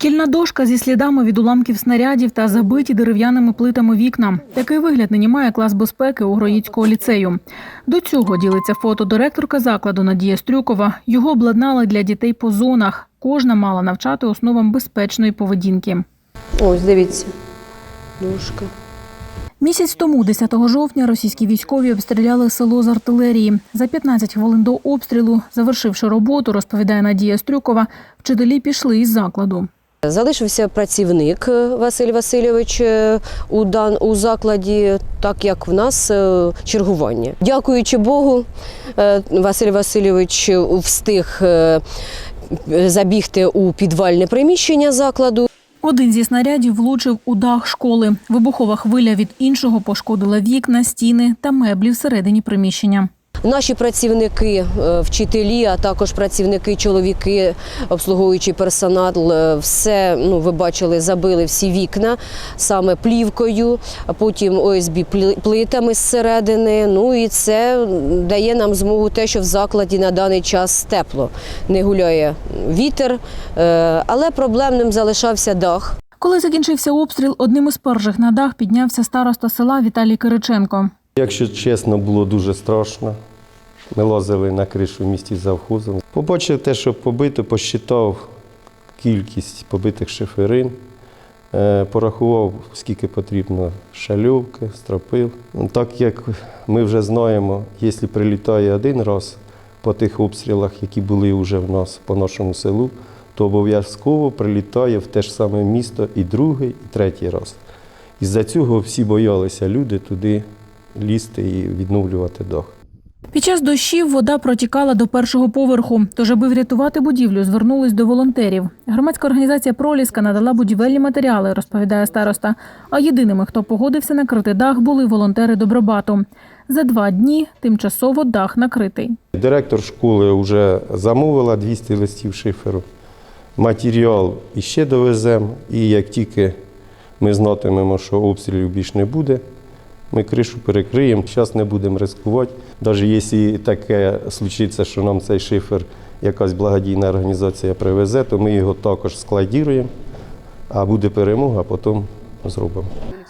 Шкільна дошка зі слідами від уламків снарядів та забиті дерев'яними плитами вікна. Такий вигляд нині має клас безпеки у Гроїцького ліцею. До цього ділиться фото директорка закладу Надія Стрюкова. Його обладнали для дітей по зонах. Кожна мала навчати основам безпечної поведінки. Ось, дивіться. Дошка. Місяць тому, 10 жовтня, російські військові обстріляли село з артилерії. За 15 хвилин до обстрілу, завершивши роботу, розповідає Надія Стрюкова, вчителі пішли із закладу. Залишився працівник е, Василь Васильович е, у, дан, у закладі, так як в нас е, чергування. Дякуючи Богу, Василь Васильович встиг забігти у підвальне приміщення закладу. Один зі снарядів влучив у дах школи. Вибухова хвиля від іншого пошкодила вікна, стіни та меблі всередині приміщення. Наші працівники, е, вчителі, а також працівники, чоловіки, обслуговуючий персонал, е, все ну ви бачили, забили всі вікна саме плівкою, а потім ОСБ пли- плитами зсередини. Ну і це дає нам змогу те, що в закладі на даний час тепло. Не гуляє вітер, е, але проблемним залишався дах. Коли закінчився обстріл, одним із перших на дах піднявся староста села Віталій Кириченко. Якщо чесно, було дуже страшно. Ми лазили на кришу в місті з завхозом. Побачив те, що побито, посчитав кількість побитих шиферин, е, порахував, скільки потрібно шальовки, стропил. Ну, Так як ми вже знаємо, якщо прилітає один раз по тих обстрілах, які були вже в нас по нашому селу, то обов'язково прилітає в те ж саме місто і другий, і третій раз. Із-за цього всі боялися люди туди лізти і відновлювати дах. Під час дощів вода протікала до першого поверху. Тож, аби врятувати будівлю, звернулись до волонтерів. Громадська організація Проліска надала будівельні матеріали, розповідає староста. А єдиними, хто погодився накрити дах, були волонтери Добробату. За два дні тимчасово дах накритий. Директор школи вже замовила 200 листів шиферу. Матеріал іще довеземо, і як тільки ми знатимемо, що обстрілів більше не буде, ми кришу перекриємо. Зараз не будемо ризикувати. Навіть якщо таке случиться, що нам цей шифер якась благодійна організація привезе, то ми його також складіруємо, а буде перемога, потім зробимо.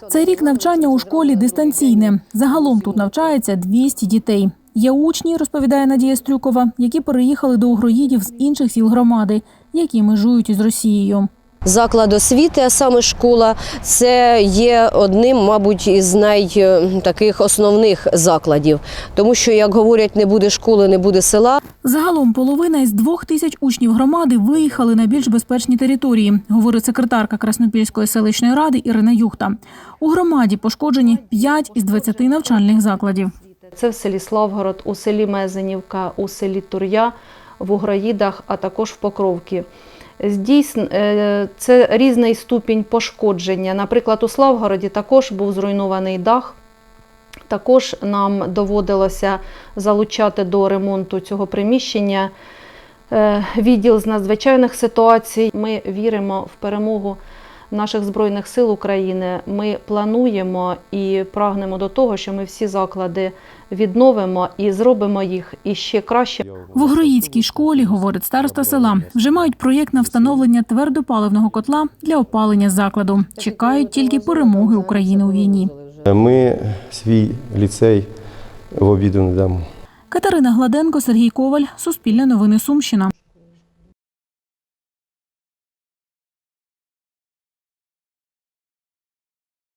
Цей рік навчання у школі дистанційне. Загалом тут навчається 200 дітей. Є учні, розповідає Надія Стрюкова, які переїхали до Угроїдів з інших сіл громади, які межують із Росією. Заклад освіти, а саме школа, це є одним, мабуть, із найтаких основних закладів. Тому що, як говорять, не буде школи, не буде села. Загалом половина із двох тисяч учнів громади виїхали на більш безпечні території, говорить секретарка Краснопільської селищної ради Ірина Юхта. У громаді пошкоджені 5 із 20 навчальних закладів. Це в селі Славгород, у селі Мезенівка, у селі Тур'я, в Угроїдах, а також в Покровці. Здійсно, е, це різний ступінь пошкодження. Наприклад, у Славгороді також був зруйнований дах. Також нам доводилося залучати до ремонту цього приміщення е, відділ з надзвичайних ситуацій. Ми віримо в перемогу наших Збройних сил України. Ми плануємо і прагнемо до того, що ми всі заклади відновимо і зробимо їх іще краще. В Угроїцькій школі, говорить староста села, вже мають проєкт на встановлення твердопаливного котла для опалення закладу. Чекають тільки перемоги України у війні. Ми свій ліцей в обіду не дамо. Катерина Гладенко, Сергій Коваль, Суспільне новини Сумщина.